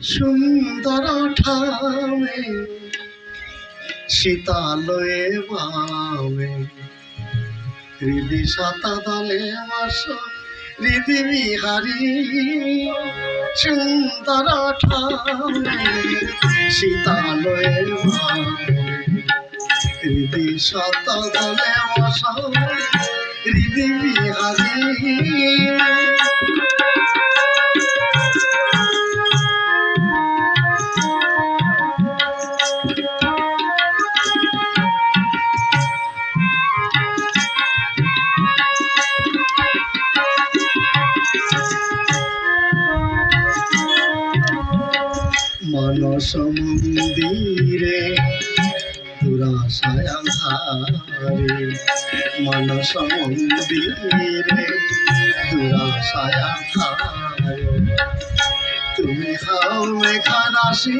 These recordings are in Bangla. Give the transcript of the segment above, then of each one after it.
সুন্দর ঠামে শীতালয়ে বামে হৃদি শতা দলে মাস হৃদি বিহারী। সুন্দর ঠামে শীতালয়ে হৃদি শত দলে মাস হৃদি বিহারী। মানস মন্দিরে দুরাশায় আধারে মানস মন্দিরে দুরাশায় আধারে তুমি হাও মেঘা রাশি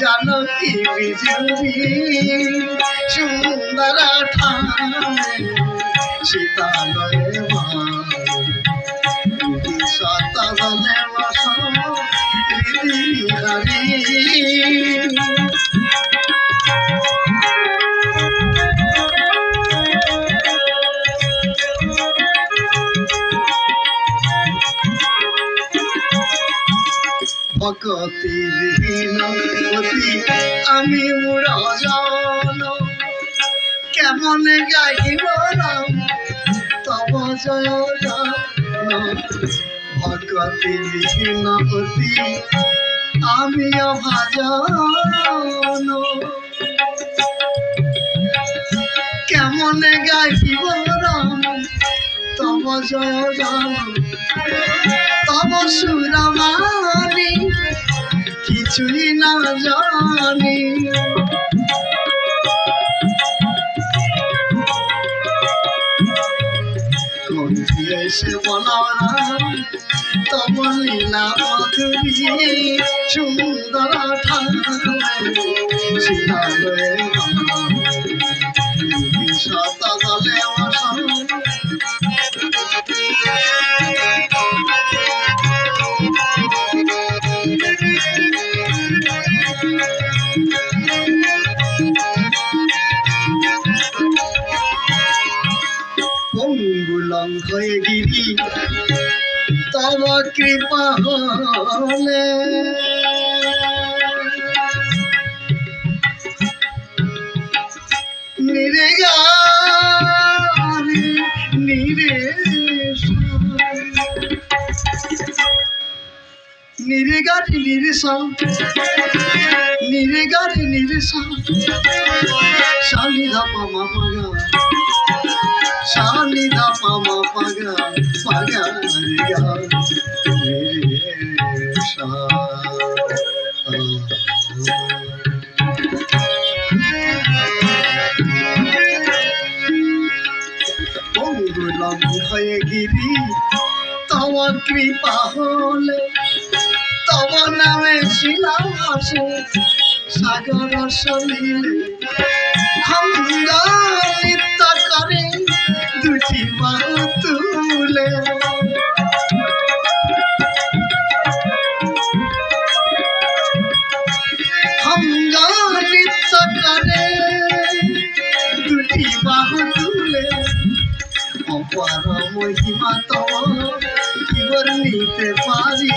জানো কি বিজুরি সুন্দর ঠায় শীতালয়ে ভকতি বিহীন অতি আমি মুরজন কেমন গাইব নাম তব জয় অতি আমি ভাজন কেমন গাইব রাম? তব জয় গান তব সুরমানি কিছুই না জানি। কণ্ঠে এসে বলারা তব লীলা মাধুরী সুন্দর ঠাকুর শিলালয়ে পঙ্গুলং হয়ে গিরি, তব কৃপা হলে। নিরে নিরে নিরে গারে নিরে সং নিরে গারে নিরে শালি ধাপা মাপা হয়ে গিরি তব কৃপা হলে তব নামে ছিলাম আসে সাগর সলিলে। অপার মহিমা তব কি বর্ণিতে পারি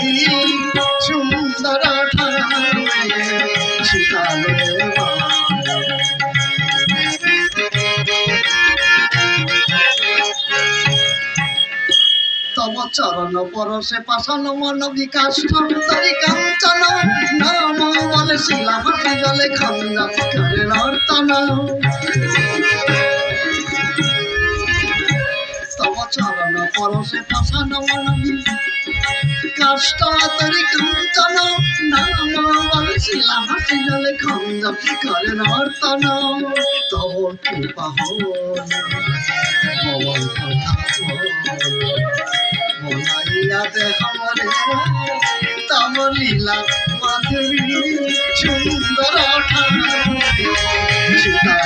চরণ পরশে পাশান মন বিকাশ তরি নাম বলে শিলা হাসি জলে খন্দা করে নর্তন পরশে পাশানো কষ্ট তরি কঞ্চন নাম বলছিলা হাসিল খন্দ করে নর্তন তব কৃপা হল মনাইয়া দেহ তম লীলা মাধুরী সুন্দর ঠাকুর সীতা